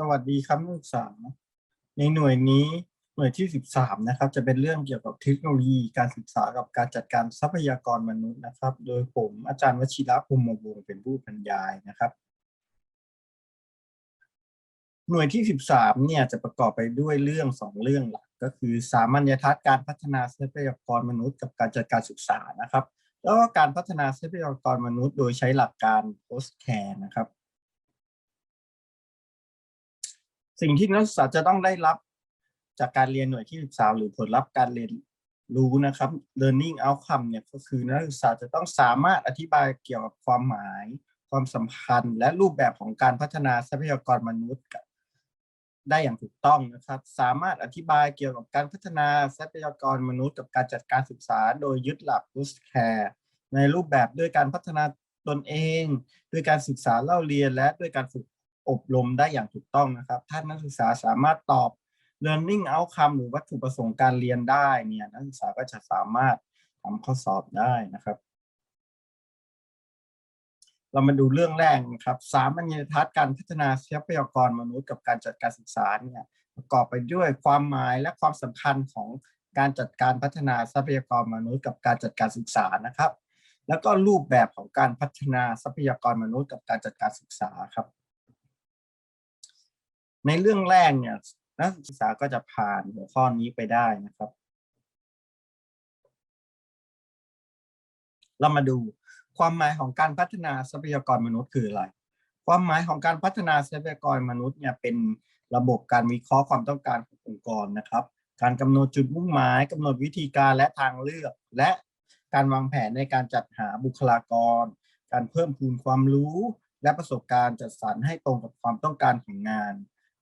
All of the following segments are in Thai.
สวัสดีครับนักศึกษา ในหน่วยนี้หน่วยที่ 13 นะครับ จะเป็นเรื่องเกี่ยวกับเทคโนโลยีการศึกษากับการจัดการทรัพยากรมนุษย์นะครับ โดยผมอาจารย์วชิระภูมิวงศ์เป็นผู้บรรยายนะครับ หน่วยที่ 13 เนี่ยจะประกอบไปด้วยเรื่องสองเรื่องหลัก ก็คือสามัญทัศน์การพัฒนาทรัพยากรมนุษย์ กับการจัดการศึกษานะครับ แล้วก็การพัฒนาทรัพยากรมนุษย์ โดยใช้หลักการ post care นะครับ สิ่งที่นักศึกษาจะต้องได้รับจากการเรียนหน่วยที่ศึกษาหรือผลลัพธ์การเรียนรู้นะครับ learning outcome เนี่ยก็คือนักศึกษาจะต้องสามารถอธิบายเกี่ยวกับความหมาย ความสำคัญและรูปแบบของการพัฒนาทรัพยากรมนุษย์ ได้อย่างถูกต้องนะครับ สามารถอธิบายเกี่ยวกับการพัฒนาทรัพยากรมนุษย์ กับการจัดการศึกษา โดยยึดหลัก Boost Care ในรูปแบบด้วยการพัฒนาตนเอง ด้วยการศึกษาเล่าเรียนและด้วยการฝึก อบรมได้อย่างถูกต้องนะครับ ถ้านักศึกษาสามารถตอบ learning outcome หรือวัตถุประสงค์การเรียนได้เนี่ยนักศึกษาก็จะสามารถทำข้อสอบได้นะครับ เรามาดูเรื่องแรกนะครับสามัญทัศน์การพัฒนาทรัพยากรมนุษย์กับการจัดการศึกษาเนี่ยประกอบไปด้วยความหมายและความสำคัญของการจัดการพัฒนาทรัพยากรมนุษย์ กับการจัดการศึกษานะครับ แล้วก็รูปแบบของการพัฒนาทรัพยากรมนุษย์ กับการจัดการศึกษาครับ ในเรื่องแรกเนี่ยนักศึกษาก็จะผ่านหัวข้อนี้ไปได้นะครับ เรามาดูความหมายของการพัฒนาทรัพยากรมนุษย์คืออะไร ความหมายของการพัฒนาทรัพยากรมนุษย์เนี่ยเป็นระบบการวิเคราะห์ความต้องการขององค์กรนะครับ การกำหนดจุดมุ่งหมายกำหนดวิธีการและทางเลือก และการวางแผนในการจัดหาบุคลากร การเพิ่มพูนความรู้ และประสบการณ์จัดสรรให้ตรงกับความต้องการของงาน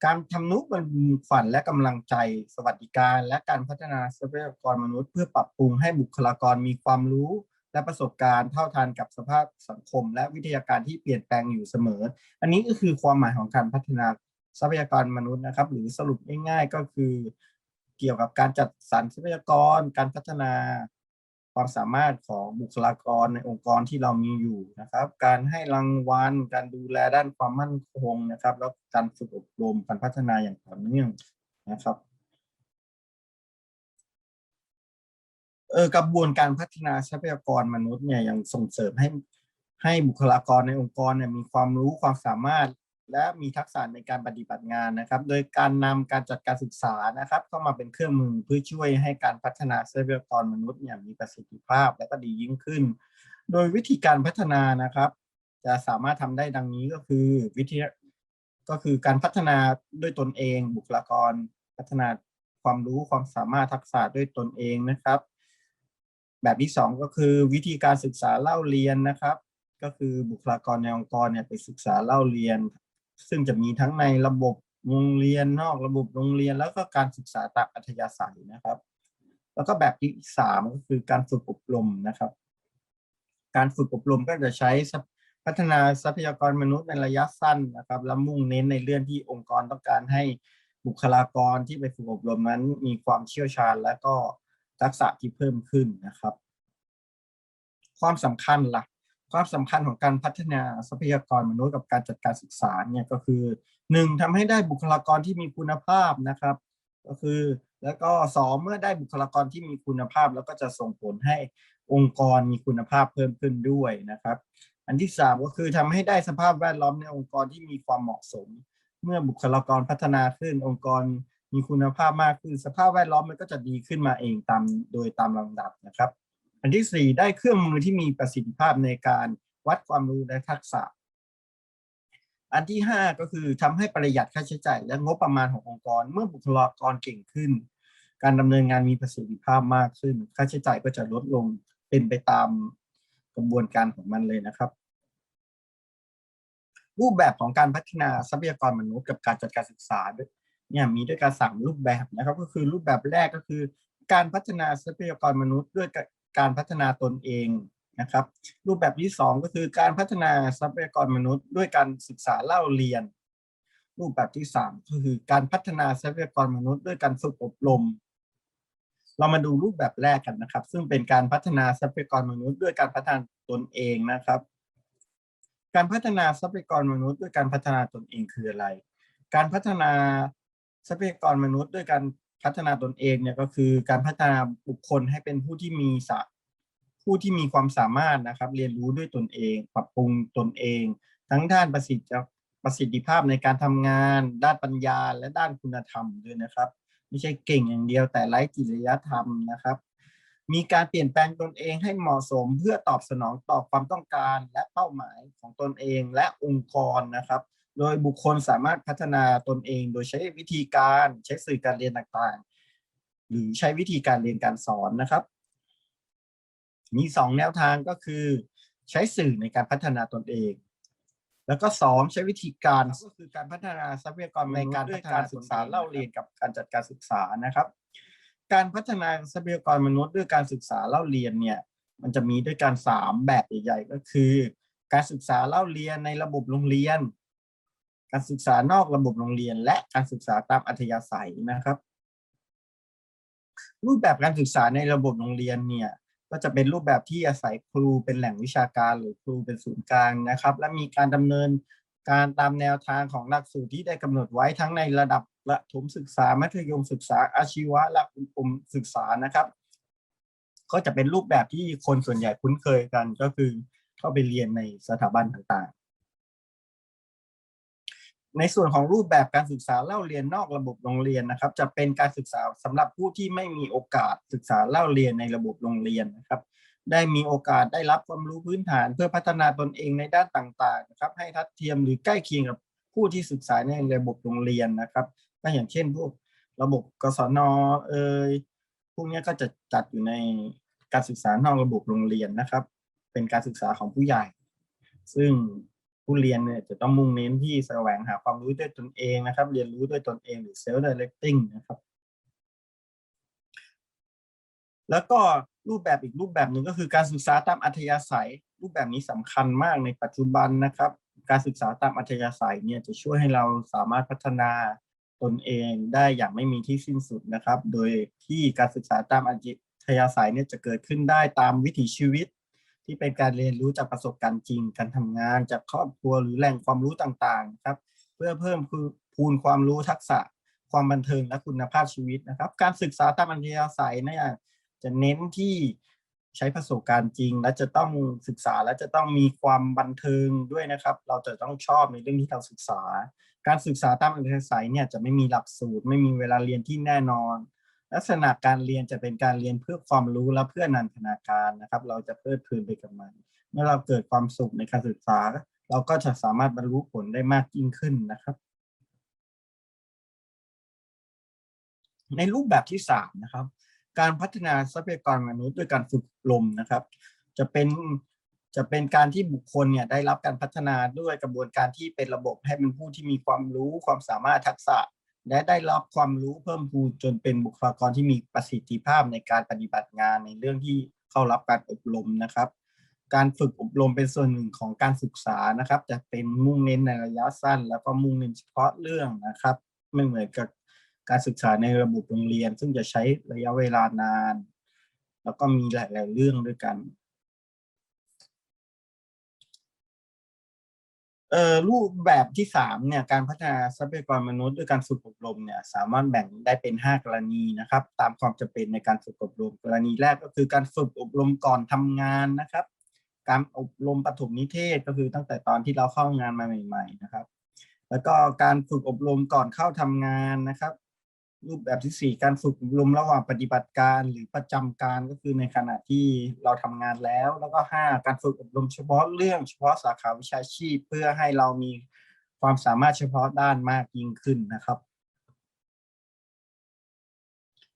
การทำนุบรรลุฝันและกำลังใจ สวัสดิการ และการพัฒนาทรัพยากรมนุษย์ เพื่อปรับปรุงให้บุคลากรมีความรู้ และประสบการณ์เท่าทันกับสภาพสังคม และวิทยาการที่เปลี่ยนแปลงอยู่เสมอ อันนี้ก็คือความหมายของการพัฒนาทรัพยากรมนุษย์นะครับ หรือสรุปง่ายๆก็คือ เกี่ยวกับการจัดสรรทรัพยากร การพัฒนา ความสามารถของบุคลากรในองค์กรที่เรามีอยู่นะครับ การให้รางวัล การดูแลด้านความมั่นคงนะครับ แล้วการฝึกอบรมการพัฒนาอย่างต่อเนื่องนะครับเออกระบวนการพัฒนาทรัพยากรมนุษย์เนี่ยยังส่งเสริมให้ให้บุคลากรในองค์กรเนี่ยมีความรู้ความสามารถ และมีทักษะในการปฏิบัติงานนะครับ โดยการนำการจัดการศึกษานะครับ เข้ามาเป็นเครื่องมือเพื่อช่วยให้การพัฒนาทรัพยากรมนุษย์เนี่ยมีประสิทธิภาพและก็ดียิ่งขึ้น โดยวิธีการพัฒนานะครับ จะสามารถทำได้ดังนี้ก็คือวิธีก็คือการพัฒนาด้วยตนเอง บุคลากร พัฒนาความรู้ความสามารถทักษะด้วยตนเองนะครับ แบบที่สองก็คือวิธีการศึกษาเล่าเรียนนะครับ ก็คือบุคลากรในองค์กรเนี่ยไปศึกษาเล่าเรียน ซึ่งจะมีทั้งในระบบโรงเรียนนอกระบบโรงเรียน แล้วก็การศึกษาตามอัธยาศัยนะครับ แล้วก็แบบที่สามก็คือการฝึกอบรมนะครับ การฝึกอบรมก็จะใช้พัฒนาทรัพยากรมนุษย์ในระยะสั้นนะครับและมุ่งเน้นในเรื่องที่องค์กรต้องการให้บุคลากรที่ไปฝึกอบรมนั้น มีความเชี่ยวชาญและก็ทักษะที่เพิ่มขึ้นนะครับ ความสำคัญล่ะ ความสำคัญของการพัฒนาทรัพยากรมนุษย์กับการจัดการศึกษาเนี่ยก็คือหนึ่งทำให้ได้บุคลากรที่มีคุณภาพนะครับ ก็คือแล้วก็สองเมื่อได้บุคลากรที่มีคุณภาพ แล้วก็จะส่งผลให้องค์กรมีคุณภาพเพิ่มขึ้นด้วยนะครับ อันที่สามก็คือทำให้ได้สภาพแวดล้อมในองค์กรที่มีความเหมาะสม เมื่อบุคลากรพัฒนาขึ้นองค์กรมีคุณภาพมากขึ้นสภาพแวดล้อมมันก็จะดีขึ้นมาเองตามโดยตามลำดับนะครับ อันที่สี่ได้เครื่องมือที่มีประสิทธิภาพในการวัดความรู้และทักษะ อันที่ห้าก็คือทำให้ประหยัดค่าใช้จ่ายและงบประมาณขององค์กร เมื่อบุคลากรเก่งขึ้น การดำเนินงานมีประสิทธิภาพมากขึ้น ค่าใช้จ่ายก็จะลดลงเป็นไปตามกระบวนการของมันเลยนะครับ รูปแบบของการพัฒนาทรัพยากรมนุษย์กับการจัดการศึกษาเนี่ยมีด้วยกันสามรูปแบบนะครับ ก็คือรูปแบบแรกก็คือ การพัฒนาทรัพยากรมนุษย์ด้วย การพัฒนาตนเองนะครับ รูปแบบที่สองก็คือการพัฒนาทรัพยากรมนุษย์ด้วยการศึกษาเล่าเรียน รูปแบบที่สามก็คือการพัฒนาทรัพยากรมนุษย์ด้วยการฝึกอบรม เรามาดูรูปแบบแรกกันนะครับ ซึ่งเป็นการพัฒนาทรัพยากรมนุษย์ ด้วยการพัฒนาตนเองนะครับ การพัฒนาทรัพยากรมนุษย์ ด้วยการพัฒนาตนเองคืออะไร การพัฒนาทรัพยากรมนุษย์ ด้วยการ พัฒนาตนเองเนี่ยก็คือการพัฒนาบุคคลให้เป็นผู้ที่มีสะผู้ที่มีความสามารถนะครับ เรียนรู้ด้วยตนเอง ปรับปรุงตนเอง ทั้งด้านประสิทธิประสิทธิภาพในการทำงาน ด้านปัญญา และด้านคุณธรรมด้วยนะครับ ไม่ใช่เก่งอย่างเดียวแต่ไร้จริยธรรมนะครับ มีการเปลี่ยนแปลงตนเองให้เหมาะสมเพื่อตอบสนองต่อความต้องการและเป้าหมายของตนเองและองค์กรนะครับ โดยบุคคลสามารถพัฒนาตนเองโดยใช้วิธีการใช้สื่อการเรียนต่างๆ หรือใช้วิธีการเรียนการสอนนะครับ มีสองแนวทางก็คือ ใช้สื่อในการพัฒนาตนเอง แล้วก็สองใช้วิธีการก็คือการพัฒนาทรัพยากรในการพัฒนาศึกษาเล่าเรียนกับการจัดการศึกษานะครับ การพัฒนาทรัพยากรมนุษย์ด้วยการศึกษาเล่าเรียนเนี่ยมันจะมีด้วยกันสามแบบใหญ่ ๆ ก็คือ การศึกษาเล่าเรียนในระบบโรงเรียน การศึกษานอกระบบโรงเรียน และการศึกษาตามอัธยาศัยนะครับ รูปแบบการศึกษาในระบบโรงเรียนเนี่ยก็จะเป็นรูปแบบที่อาศัยครูเป็นแหล่งวิชาการ หรือครูเป็นศูนย์กลางนะครับ และมีการดำเนินการตามแนวทางของหลักสูตรที่ได้กำหนดไว้ทั้งในระดับประถมศึกษามัธยมศึกษาอาชีวะและอุดมศึกษานะครับ ก็จะเป็นรูปแบบที่คนส่วนใหญ่คุ้นเคยกันก็คือเข้าไปเรียนในสถาบันต่างๆ ในส่วนของรูปแบบการศึกษาเล่าเรียนนอกระบบโรงเรียนนะครับ จะเป็นการศึกษาสำหรับผู้ที่ไม่มีโอกาสศึกษาเล่าเรียนในระบบโรงเรียนนะครับ ได้มีโอกาสได้รับความรู้พื้นฐานเพื่อพัฒนาตนเองในด้านต่างๆนะครับ ให้ทัดเทียมหรือใกล้เคียงกับผู้ที่ศึกษาในระบบโรงเรียนนะครับก็อย่างเช่นพวกระบบกศนเอ่ยพวกนี้ก็จะจัดอยู่ในการศึกษานอกระบบโรงเรียนนะครับ เป็นการศึกษาของผู้ใหญ่ ซึ่ง ผู้เรียนเนี่ยจะต้องมุ่งเน้นที่แสวงหาความรู้ด้วยตนเองนะครับ เรียนรู้ด้วยตนเองหรือ self directing นะครับ แล้วก็รูปแบบอีกรูปแบบหนึ่งก็คือการศึกษาตามอัธยาศัย รูปแบบนี้สำคัญมากในปัจจุบันนะครับ การศึกษาตามอัธยาศัยเนี่ยจะช่วยให้เราสามารถพัฒนาตนเองได้อย่างไม่มีที่สิ้นสุดนะครับ โดยที่การศึกษาตามอัธยาศัยเนี่ยจะเกิดขึ้นได้ตามวิถีชีวิต ที่เป็นการเรียนรู้จากประสบการณ์จริง การทำงานจากครอบครัวหรือแหล่งความรู้ต่างๆครับ เพื่อเพิ่มคือพูนความรู้ทักษะความบันเทิงและคุณภาพชีวิตนะครับ การศึกษาตามอัธยาศัยเนี่ยจะเน้นที่ใช้ประสบการณ์จริง และจะต้องศึกษาและจะต้องมีความบันเทิงด้วยนะครับ เราจะต้องชอบในเรื่องที่เราศึกษา การศึกษาตามอัธยาศัยเนี่ยจะไม่มีหลักสูตร ไม่มีเวลาเรียนที่แน่นอน ลักษณะการเรียนจะเป็นการเรียนเพื่อความรู้และเพื่อนันทนาการนะครับ เราจะเพลิดเพลินไปกับมัน เมื่อเราเกิดความสุขในการศึกษา เราก็จะสามารถบรรลุผลได้มากยิ่งขึ้นนะครับ ในรูปแบบที่สามนะครับ การพัฒนาทรัพยากรมนุษย์ด้วยการฝึกอบรมนะครับ จะเป็นจะเป็นการที่บุคคลเนี่ยได้รับการพัฒนาด้วยกระบวนการที่เป็นระบบให้เป็นผู้ที่มีความรู้ความสามารถทักษะ และได้รับความรู้เพิ่มพูนจนเป็นบุคลากรที่มีประสิทธิภาพในการปฏิบัติงานในเรื่องที่เข้ารับการอบรมนะครับ การฝึกอบรมเป็นส่วนหนึ่งของการศึกษานะครับ จะเป็นมุ่งเน้นในระยะสั้น แล้วก็มุ่งเน้นเฉพาะเรื่องนะครับ ไม่เหมือนกับการศึกษาในระบบโรงเรียน ซึ่งจะใช้ระยะเวลานาน แล้วก็มีหลาย ๆ เรื่องด้วยกัน รูปแบบที่สามเนี่ยการพัฒนาทรัพยากรมนุษย์ด้วยการฝึกอบรมเนี่ยสามารถแบ่งได้เป็นห้ากรณีนะครับ ตามความจำเป็นในการฝึกอบรม กรณีแรกก็คือการฝึกอบรมก่อนทำงานนะครับ การอบรมปฐมนิเทศก็คือตั้งแต่ตอนที่เราเข้างานมาใหม่ ๆ นะครับ แล้วก็การฝึกอบรมก่อนเข้าทำงานนะครับ รูปแบบที่สี่การฝึกอบรมระหว่างปฏิบัติการหรือประจำการก็คือในขณะที่เราทำงานแล้ว แล้วก็ห้าการฝึกอบรมเฉพาะเรื่องเฉพาะสาขาวิชาชีพ เพื่อให้เรามีความสามารถเฉพาะด้านมากยิ่งขึ้นนะครับ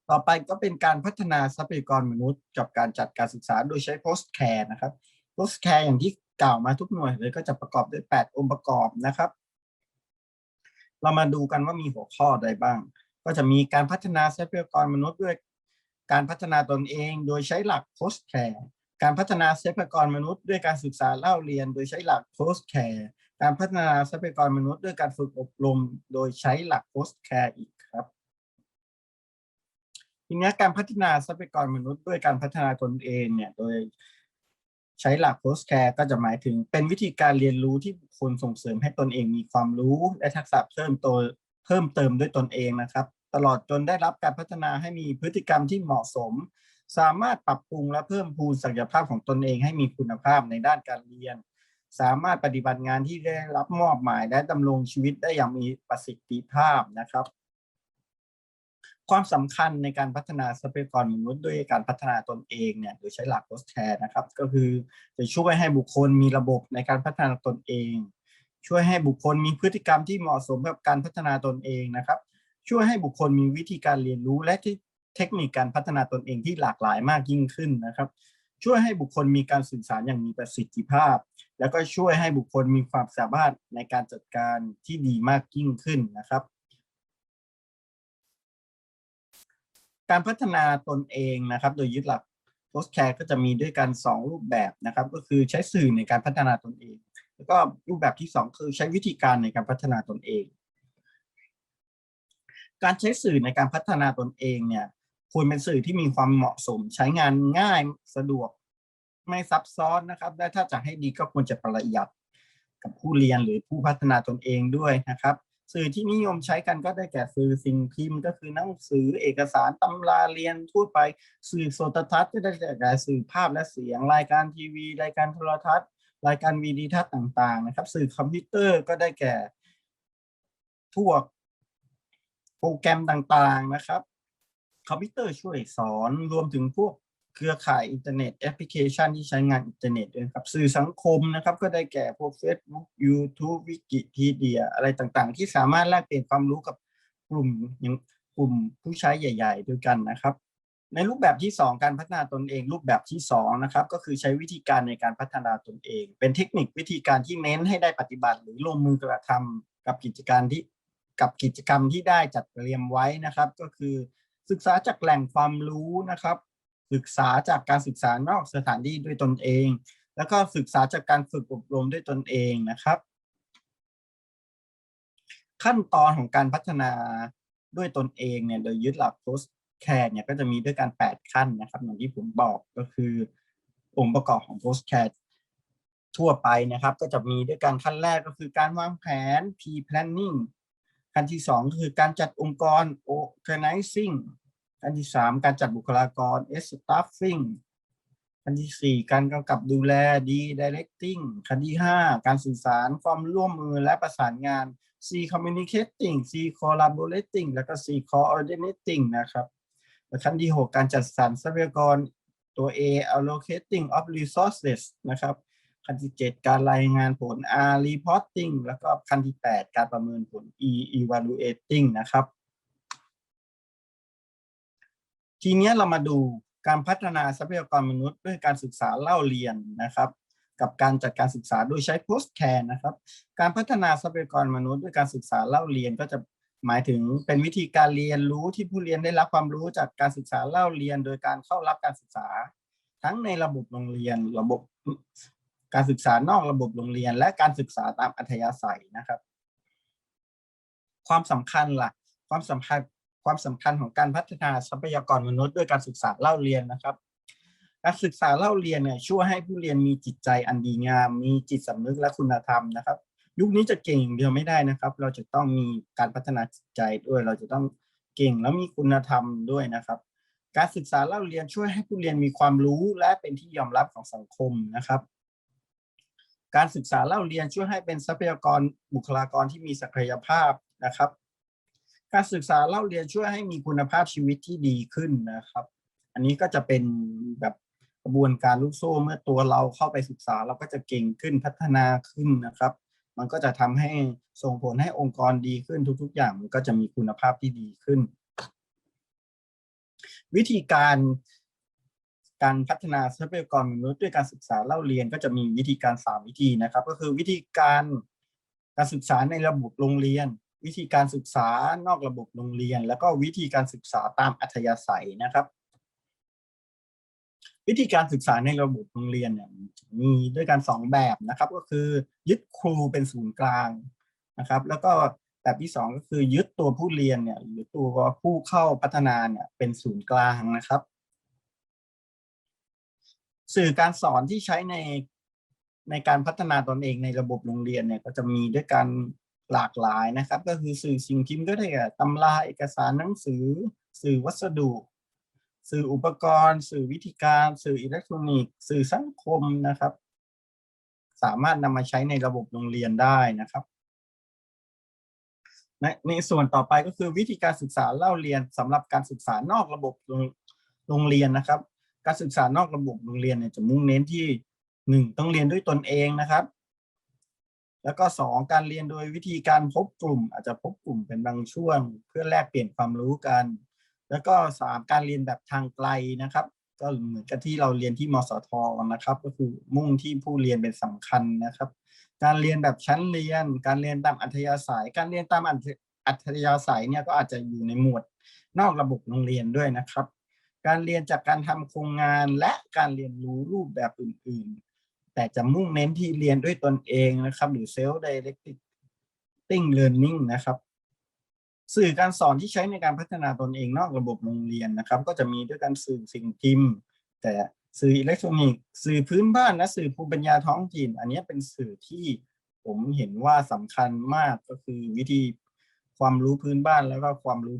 ต่อไปก็เป็นการพัฒนาทรัพยากรมนุษย์กับการจัดการศึกษาโดยใช้ post care นะครับ post care อย่างที่กล่าวมาทุกหน่วยเลยก็จะประกอบด้วย 8 องค์ประกอบนะครับ เรามาดูกันว่ามีหัวข้อใดบ้าง ก็จะมีการพัฒนาทรัพยากรมนุษย์ด้วยการพัฒนาตนเอง โดยใช้หลัก post care การพัฒนาทรัพยากรมนุษย์ ด้วยการศึกษาเล่าเรียน โดยใช้หลัก post care การพัฒนาทรัพยากรมนุษย์ ด้วยการฝึกอบรม โดยใช้หลัก post care อีกครับทีนี้การพัฒนาทรัพยากรมนุษย์ ด้วยการพัฒนาตนเองเนี่ยโดยใช้หลัก post care ก็จะหมายถึงเป็นวิธีการเรียนรู้ที่บุคคลส่งเสริมให้ตนเองมีความรู้และทักษะเพิ่มโตเพิ่มเติมด้วยตนเองนะครับ ตลอดจนได้รับการพัฒนาให้มีพฤติกรรมที่เหมาะสม สามารถปรับปรุงและเพิ่มพูนศักยภาพของตนเองให้มีคุณภาพในด้านการเรียน สามารถปฏิบัติงานที่ได้รับมอบหมายและดำรงชีวิตได้อย่างมีประสิทธิภาพนะครับ ความสำคัญในการพัฒนาทรัพยากรมนุษย์ด้วยการพัฒนาตนเองเนี่ยโดยใช้หลักโพสแคร์นะครับ ก็คือจะช่วยให้บุคคลมีระบบในการพัฒนาตนเอง ช่วยให้บุคคลมีพฤติกรรมที่เหมาะสมกับการพัฒนาตนเองนะครับ ช่วยให้บุคคลมีวิธีการเรียนรู้และที่เทคนิคการพัฒนาตนเองที่หลากหลายมากยิ่งขึ้นนะครับ ช่วยให้บุคคลมีการสื่อสารอย่างมีประสิทธิภาพ แล้วก็ช่วยให้บุคคลมีความสามารถในการจัดการที่ดีมากยิ่งขึ้นนะครับ การพัฒนาตนเองนะครับ โดยยึดหลัก post care ก็จะมีด้วยกัน 2 รูปแบบนะครับ ก็คือใช้สื่อในการพัฒนาตนเอง แล้วก็รูปแบบที่ 2 คือใช้วิธีการในการพัฒนาตนเอง การใช้สื่อในการพัฒนาตนเองเนี่ยควรเป็นสื่อที่มีความเหมาะสม ใช้งานง่ายสะดวกไม่ซับซ้อนนะครับและถ้าจะให้ดีก็ควรจะประหยัดกับผู้เรียนหรือผู้พัฒนาตนเองด้วยนะครับ สื่อที่นิยมใช้กันก็ได้แก่สื่อสิ่งพิมพ์ ก็คือหนังสือเอกสารตำราเรียนทั่วไป สื่อโทรทัศน์ก็ได้แก่สื่อภาพและเสียง รายการทีวี รายการโทรทัศน์ รายการวีดีทัศน์ต่างๆ นะครับ สื่อคอมพิวเตอร์ก็ได้แก่พวก โปรแกรมต่างๆนะครับ คอมพิวเตอร์ช่วยสอนรวมถึงพวกเครือข่ายอินเทอร์เน็ตแอปพลิเคชันที่ใช้งานอินเทอร์เน็ตด้วยครับ สื่อสังคมนะครับ ก็ได้แก่พวก Facebook YouTube วิกิพีเดียอะไรต่างๆ ที่สามารถแลกเปลี่ยนความรู้กับกลุ่มอย่างกลุ่มผู้ใช้ใหญ่ ๆ ด้วยกันนะครับ ในรูปแบบที่ 2 การพัฒนาตนเอง รูปแบบที่2นะครับก็คือใช้วิธีการในการพัฒนาตนเอง เป็นเทคนิควิธีการที่เน้นให้ได้ปฏิบัติ หรือลงมือกระทำกับกิจการที่ กับกิจกรรมที่ได้จัดเตรียมไว้นะครับ ก็คือศึกษาจากแหล่งความรู้นะครับ ศึกษาจากการศึกษานอกสถานที่ด้วยตนเอง แล้วก็ศึกษาจากการฝึกอบรมด้วยตนเองนะครับ ขั้นตอนของการพัฒนาด้วยตนเองเนี่ยโดยยึดหลัก post care เนี่ยก็จะมีด้วยกัน8ขั้นนะครับอย่างที่ผมบอกก็คือองค์ประกอบของ post care ทั่วไปนะครับ ก็จะมีด้วยกันขั้นแรกก็คือการวางแผน p planning ขั้นที่สองก็คือการจัดองค์กร organizing ขั้นที่สามการจัดบุคลากร staffing ขั้นที่สี่การกำกับดูแล D directing ขั้นที่ห้าการสื่อสารความร่วมมือและประสานงาน C communicating C collaborating แล้วก็ C coordinating นะครับและขั้นที่หกการจัดสรรทรัพยากรตัว A allocating of resources นะครับ ขั้นที่ 7 การรายงานผล R reporting แล้วก็ขั้นที่ 8 การประเมินผล E evaluating นะครับ ทีนี้เรามาดูการพัฒนาทรัพยากรมนุษย์ด้วยการศึกษาเล่าเรียนนะครับกับการจัดการศึกษาโดยใช้ post care นะครับ การพัฒนาทรัพยากรมนุษย์ด้วยการศึกษาเล่าเรียนก็จะหมายถึงเป็นวิธีการเรียนรู้ที่ผู้เรียนได้รับความรู้จากการศึกษาเล่าเรียน โดยการเข้ารับการศึกษา ทั้งในระบบโรงเรียนระบบ การศึกษานอกระบบโรงเรียน และการศึกษาตามอัธยาศัยนะครับ ความสำคัญล่ะความสำคัญความสำคัญของการพัฒนาทรัพยากรมนุษย์ด้วยการศึกษาเล่าเรียนนะครับ การศึกษาเล่าเรียนเนี่ยช่วยให้ผู้เรียนมีจิตใจอันดีงาม มีจิตสำนึกและคุณธรรมนะครับ ยุคนี้จะเก่งอย่างเดียวไม่ได้นะครับ เราจะต้องมีการพัฒนาจิตใจด้วย เราจะต้องเก่งแล้วมีคุณธรรมด้วยนะครับ การศึกษาเล่าเรียนช่วยให้ผู้เรียนมีความรู้และเป็นที่ยอมรับของสังคมนะครับ การศึกษาเล่าเรียนช่วยให้เป็นทรัพยากรบุคลากรที่มีศักยภาพนะครับ การศึกษาเล่าเรียนช่วยให้มีคุณภาพชีวิตที่ดีขึ้นนะครับ อันนี้ก็จะเป็นแบบกระบวนการลูกโซ่เมื่อตัวเราเข้าไปศึกษาเราก็จะเก่งขึ้นพัฒนาขึ้นนะครับ มันก็จะทำให้ส่งผลให้องค์กรดีขึ้นทุก ๆ อย่างมันก็จะมีคุณภาพที่ดีขึ้น วิธีการ การพัฒนาทรัพยากรมนุษย์ด้วยการศึกษาเล่าเรียนก็จะมีวิธีการสามวิธีนะครับ ก็คือวิธีการการศึกษาในระบบโรงเรียน วิธีการศึกษานอกระบบโรงเรียน แล้วก็วิธีการศึกษาตามอัธยาศัยนะครับ วิธีการศึกษาในระบบโรงเรียนเนี่ยมีด้วยกันสองแบบนะครับ ก็คือยึดครูเป็นศูนย์กลางนะครับ แล้วก็แบบที่สองก็คือยึดตัวผู้เรียนเนี่ยหรือตัวผู้เข้าพัฒนาเนี่ยเป็นศูนย์กลางนะครับ สื่อการสอนที่ใช้ในในการพัฒนาตนเองในระบบโรงเรียนเนี่ยก็จะมีด้วยกันหลากหลายนะครับ ก็คือสื่อสิ่งพิมพ์ก็ได้แก่ตำราเอกสารหนังสือ สื่อวัสดุ สื่ออุปกรณ์ สื่อวิธีการ สื่ออิเล็กทรอนิกส์ สื่อสังคมนะครับ สามารถนำมาใช้ในระบบโรงเรียนได้นะครับในในส่วนต่อไปก็คือวิธีการศึกษาเล่าเรียนสำหรับการศึกษานอกระบบโรงเรียนนะครับ การศึกษานอกระบบโรงเรียนเนี่ยจะมุ่งเน้นที่หนึ่งต้องเรียนด้วยตนเองนะครับ แล้วก็สองการเรียนโดยวิธีการพบกลุ่ม อาจจะพบกลุ่มเป็นบางช่วง เพื่อแลกเปลี่ยนความรู้กัน แล้วก็สามการเรียนแบบทางไกลนะครับ ก็เหมือนกับที่เราเรียนที่มสทนะครับ ก็คือมุ่งที่ผู้เรียนเป็นสำคัญนะครับ การเรียนแบบชั้นเรียน การเรียนตามอัธยาศัย การเรียนตามอัธยาศัยเนี่ยก็อาจจะอยู่ในหมวดนอกระบบโรงเรียนด้วยนะครับ การเรียนจากการทำโครงงานและการเรียนรู้รูปแบบอื่น ๆ แต่จะมุ่งเน้นที่เรียนด้วยตนเองนะครับ หรือ self directing learning นะครับ สื่อการสอนที่ใช้ในการพัฒนาตนเองนอกระบบโรงเรียนนะครับ ก็จะมีด้วยกันสื่อสิ่งพิมพ์ แต่สื่ออิเล็กทรอนิกส์สื่อพื้นบ้านและสื่อภูมิปัญญาท้องถิ่น อันนี้เป็นสื่อที่ผมเห็นว่าสำคัญมากก็คือวิธีความรู้พื้นบ้านแล้วก็ความรู้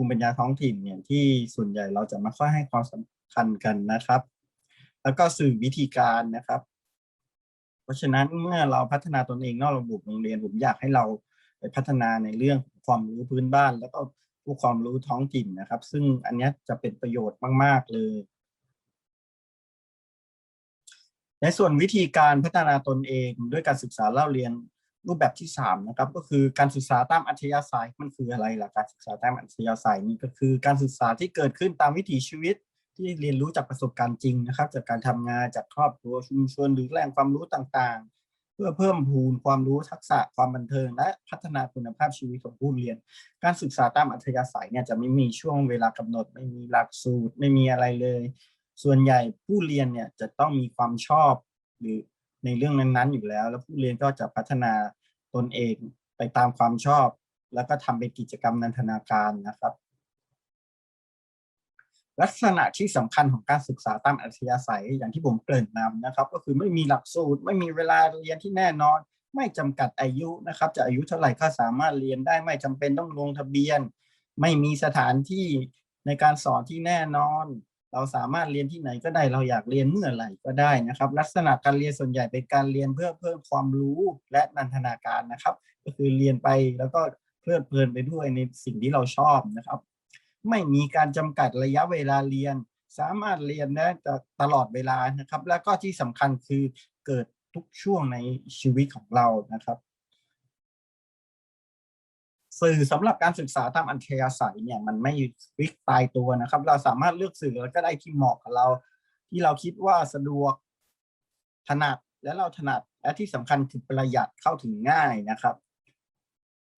ภูมิปัญญาท้องถิ่นเนี่ยที่ส่วนใหญ่เราจะไม่ค่อยให้ความสำคัญกันนะครับ แล้วก็สื่อวิธีการนะครับ เพราะฉะนั้นเมื่อเราพัฒนาตนเองนอกระบบโรงเรียน ผมอยากให้เราไปพัฒนาในเรื่องความรู้พื้นบ้าน แล้วก็พวกความรู้ท้องถิ่นนะครับ ซึ่งอันนี้จะเป็นประโยชน์มาก ๆ เลย ในส่วนวิธีการพัฒนาตนเองด้วยการศึกษาเล่าเรียน รูปแบบที่สามนะครับก็คือการศึกษาตามอัธยาศัยมันคืออะไรล่ะการศึกษาตามอัธยาศัยนี่ก็คือการศึกษาที่เกิดขึ้นตามวิถีชีวิต ที่เรียนรู้จากประสบการณ์จริงนะครับ จากการทำงานจากครอบครัวชุมชนหรือแหล่งความรู้ต่างๆ เพื่อเพิ่มพูนความรู้ทักษะความบันเทิงและพัฒนาคุณภาพชีวิตของผู้เรียน การศึกษาตามอัธยาศัยเนี่ยจะไม่มีช่วงเวลากำหนด ไม่มีหลักสูตรไม่มีอะไรเลย ส่วนใหญ่ผู้เรียนเนี่ยจะต้องมีความชอบหรือ ในเรื่องนั้นๆอยู่แล้ว แล้วผู้เรียนก็จะพัฒนาตนเองไปตามความชอบ แล้วก็ทำเป็นกิจกรรมนันทนาการนะครับ ลักษณะที่สำคัญของการศึกษาตามอัธยาศัยอย่างที่ผมเกริ่นนำนะครับ ก็คือไม่มีหลักสูตร ไม่มีเวลาเรียนที่แน่นอน ไม่จำกัดอายุนะครับ จะอายุเท่าไหร่ก็สามารถเรียนได้ไม่จำเป็นต้องลงทะเบียน ไม่มีสถานที่ในการสอนที่แน่นอน เราสามารถเรียนที่ไหนก็ได้เราอยากเรียนเมื่อไหร่ก็ได้นะครับ ลักษณะการเรียนส่วนใหญ่เป็นการเรียนเพื่อเพิ่มความรู้และนันทนาการนะครับ ก็คือเรียนไปแล้วก็เพลิดเพลินไปด้วยในสิ่งที่เราชอบนะครับ ไม่มีการจำกัดระยะเวลาเรียน สามารถเรียนได้ตลอดเวลานะครับ แล้วก็ที่สำคัญคือเกิดทุกช่วงในชีวิตของเรานะครับ สื่อสำหรับการศึกษาตามอัธยาศัยเนี่ยมันไม่ฟิกตายตัวนะครับ เราสามารถเลือกสื่อแล้วก็ได้ที่เหมาะกับเรา ที่เราคิดว่าสะดวกถนัดและเราถนัดและที่สำคัญคือประหยัดเข้าถึงง่ายนะครับ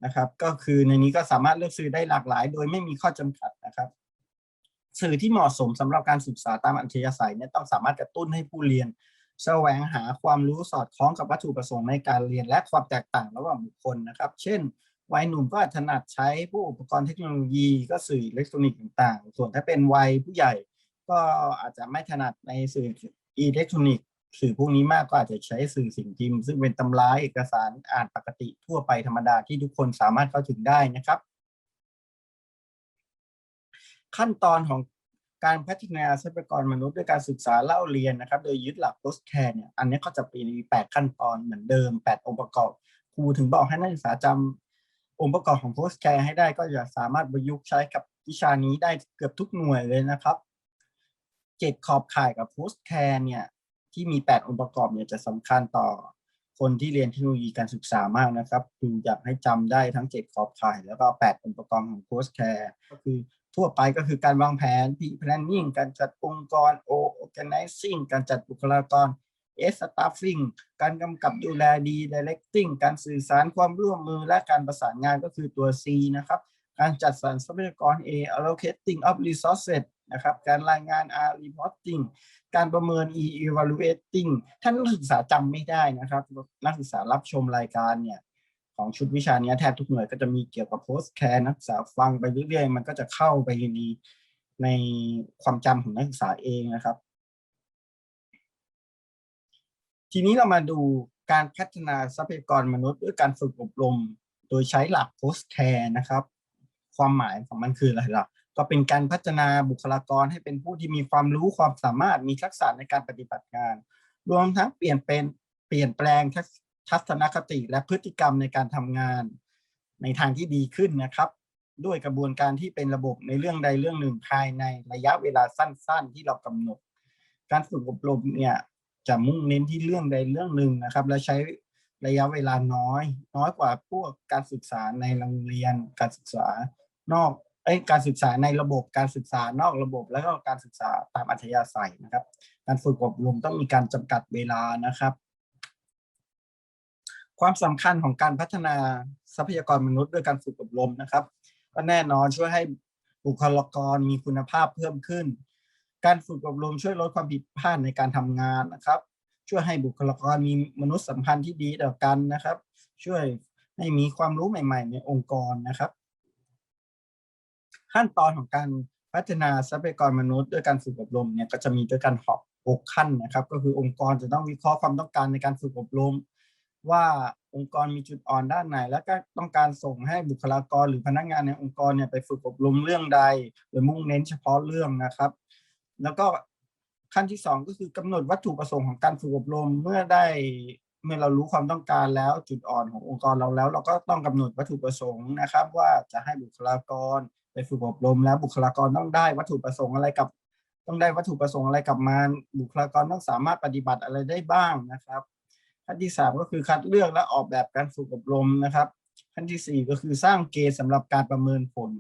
นะครับ ก็คือในนี้ก็สามารถเลือกสื่อได้หลากหลาย โดยไม่มีข้อจำกัดนะครับ สื่อที่เหมาะสมสำหรับการศึกษาตามอัธยาศัยเนี่ยต้องสามารถกระตุ้นให้ผู้เรียนแสวงหาความรู้สอดคล้องกับวัตถุประสงค์ในการเรียนและความแตกต่างระหว่างบุคคลนะครับ เช่น วัยหนุ่มก็อาจถนัดใช้พวกอุปกรณ์เทคโนโลยีก็สื่ออิเล็กทรอนิกส์ต่างๆ ส่วนถ้าเป็นวัยผู้ใหญ่ ก็อาจจะไม่ถนัดในสื่ออิเล็กทรอนิกส์สื่อพวกนี้มากก็อาจจะใช้สื่อสิ่งพิมพ์ ซึ่งเป็นตำราเอกสารอ่านปกติทั่วไปธรรมดาที่ทุกคนสามารถเข้าถึงได้นะครับ ขั้นตอนของการพัฒนาทรัพยากรมนุษย์ด้วยการศึกษาเล่าเรียนนะครับ โดยยึดหลัก post care เนี่ยอันนี้ก็จะเป็นแปดขั้นตอนเหมือนเดิมแปดองค์ประกอบครูถึงบอกให้นักศึกษาจำ องค์ประกอบของ post care ให้ได้ก็จะสามารถประยุกต์ใช้กับวิชานี้ได้เกือบทุกหน่วยเลยนะครับเจ็ดขอบข่ายกับ post care เนี่ยที่มี 8 องค์ประกอบเนี่ยจะสำคัญต่อคนที่เรียนเทคโนโลยีการศึกษามากนะครับคืออยากให้จำได้ทั้ง 7 ขอบข่าย แล้วก็ 8 องค์ประกอบของ post care ก็คือทั่วไปก็คือการวางแผน P planning การจัดองค์กร organizing การจัดบุคลากร S staffing การกำกับดูแล D directing การสื่อสารความร่วมมือและการประสานงานก็คือตัว C นะครับ การจัดสรรทรัพยากร A allocating of resources นะครับ การรายงาน R reporting การประเมิน E evaluating ท่านนักศึกษาจำไม่ได้นะครับ นักศึกษารับชมรายการเนี่ยของชุดวิชานี้แทบทุกหน่วยก็จะมีเกี่ยวกับ post care นักศึกษาฟังไปเรื่อยๆ มันก็จะเข้าไปในในความจำของนักศึกษาเองนะครับ ทีนี้เรามาดูการพัฒนาทรัพยากรมนุษย์ด้วยการฝึกอบรม โดยใช้หลัก post care นะครับ ความหมายของมันคืออะไรล่ะก็เป็นการพัฒนาบุคลากรให้เป็นผู้ที่มีความรู้ความสามารถมีทักษะในการปฏิบัติงาน รวมทั้งเปลี่ยนเป็นเปลี่ยนแปลงทัศทัศนคติและพฤติกรรมในการทำงาน ในทางที่ดีขึ้นนะครับ ด้วยกระบวนการที่เป็นระบบในเรื่องใดเรื่องหนึ่งภายในระยะเวลาสั้น ๆ ที่เรากำหนด การฝึกอบรมเนี่ย จะมุ่งเน้นที่เรื่องใดเรื่องหนึ่งนะครับ และใช้ระยะเวลาน้อย น้อยกว่าพวกการศึกษาในโรงเรียนการศึกษานอกเอ้การศึกษาในระบบการศึกษานอกระบบ แล้วก็การศึกษาตามอัธยาศัยนะครับ การฝึกอบรมต้องมีการจำกัดเวลานะครับ ความสำคัญของการพัฒนาทรัพยากรมนุษย์ด้วยการฝึกอบรมนะครับ ก็แน่นอนช่วยให้บุคลากรมีคุณภาพเพิ่มขึ้น การฝึกอบรมช่วยลดความผิดพลาดในการทำงานนะครับ ช่วยให้บุคลากรมีมนุษยสัมพันธ์ที่ดีต่อกันนะครับ ช่วยให้มีความรู้ใหม่ ๆ ในองค์กรนะครับ ขั้นตอนของการพัฒนาทรัพยากรมนุษย์ด้วยการฝึกอบรมเนี่ยก็จะมีด้วยกันหกหกขั้นนะครับ ก็คือองค์กรจะต้องวิเคราะห์ความต้องการในการฝึกอบรม ว่าองค์กรมีจุดอ่อนด้านไหน แล้วก็ต้องการส่งให้บุคลากรหรือพนักงานในองค์กรเนี่ยไปฝึกอบรมเรื่องใดโดยมุ่งเน้นเฉพาะเรื่องนะครับ แล้วก็ขั้นที่สองก็คือกำหนดวัตถุประสงค์ของการฝึกอบรมเมื่อได้เมื่อเรารู้ความต้องการแล้วจุดอ่อนขององค์กรเราแล้ว เราก็ต้องกำหนดวัตถุประสงค์นะครับ ว่าจะให้บุคลากรไปฝึกอบรม แล้วบุคลากรต้องได้วัตถุประสงค์อะไรกับ ต้องได้วัตถุประสงค์อะไรกลับมาบุคลากรต้องสามารถปฏิบัติอะไรได้บ้างนะครับขั้นที่สามก็คือคัดเลือกและออกแบบการฝึกอบรมนะครับ ขั้นที่สี่ก็คือสร้างเกณฑ์สำหรับการประเมินผล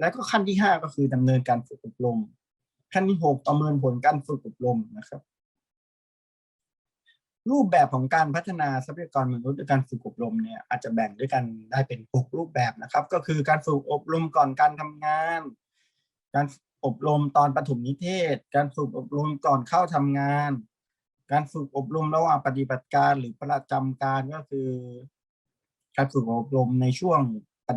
และก็ขั้นที่ห้าก็คือดำเนินการฝึกอบรม ขั้นที่หกประเมินผลการฝึกอบรมนะครับ รูปแบบของการพัฒนาทรัพยากรมนุษย์ด้วยการฝึกอบรมเนี่ยอาจจะแบ่งด้วยกันได้เป็นหกรูปแบบนะครับ ก็คือการฝึกอบรมก่อนการทำงาน การอบรมตอนปฐมนิเทศ การฝึกอบรมก่อนเข้าทำงาน การฝึกอบรมระหว่างปฏิบัติการหรือประจำการก็คือ การฝึกอบรมในช่วง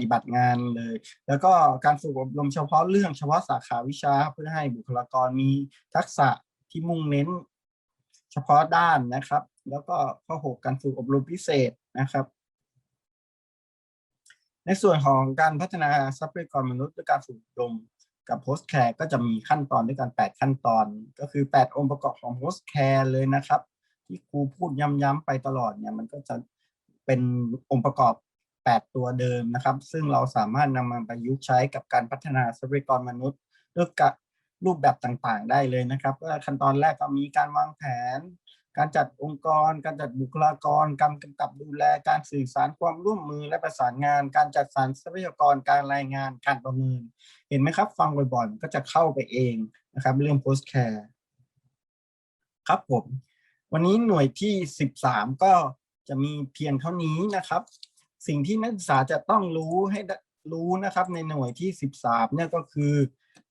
ฏิบัติงานเลย แล้วก็การฝึกอบรมเฉพาะเรื่องเฉพาะสาขาวิชาเพื่อให้บุคลากรมีทักษะที่มุ่งเน้น เฉพาะด้านนะครับ แล้วก็ข้อหกการฝึกอบรมพิเศษนะครับในส่วนของการพัฒนาทรัพยากรมนุษย์ด้วยการฝึกอบรมกับ post care ก็จะมีขั้นตอนด้วยกัน 8 ขั้นตอน ก็คือ 8 องค์ประกอบของ post care เลยนะครับ ที่ครูพูดย้ำๆไปตลอดเนี่ยมันก็จะเป็นองค์ประกอบ 8 ตัวเดิมนะครับ ซึ่งเราสามารถนำมาประยุกต์ใช้กับการพัฒนาทรัพยากรมนุษย์ด้วยกับรูปแบบต่างๆ ได้เลยนะครับก็ขั้นตอนแรกก็มีการวางแผน การจัดองค์กร การจัดบุคลากรการกำกับดูแล การสื่อสารความร่วมมือและประสานงาน การจัดสรรทรัพยากรการรายงานการประเมิน เห็นไหมครับ ฟังบ่อยๆก็จะเข้าไปเองนะครับเรื่อง post care ครับผม วันนี้หน่วยที่ 13 ก็จะมีเพียงเท่านี้นะครับ สิ่งที่นักศึกษาจะต้องรู้ให้รู้นะครับในหน่วยที่ 13เนี่ยก็คือ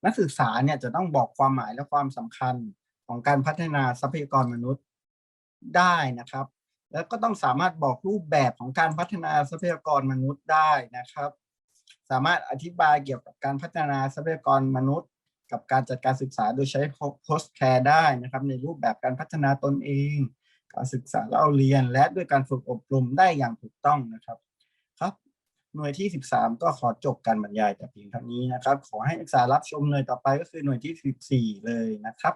นักศึกษาเนี่ยจะต้องบอกความหมายและความสำคัญของการพัฒนาทรัพยากรมนุษย์ได้นะครับ แล้วก็ต้องสามารถบอกรูปแบบของการพัฒนาทรัพยากรมนุษย์ได้นะครับ สามารถอธิบายเกี่ยวกับการพัฒนาทรัพยากรมนุษย์ กับการจัดการศึกษาโดยใช้ post care ได้นะครับ ในรูปแบบการพัฒนาตนเอง การศึกษาเล่าเรียนและด้วยการฝึกอบรมได้อย่างถูกต้องนะครับ ครับ หน่วยที่ 13 ก็ขอจบการบรรยายแต่เพียงเท่านี้นะครับ ขอให้นักศึกษารับชมหน่วยต่อไปก็คือหน่วยที่ 14 เลยนะครับ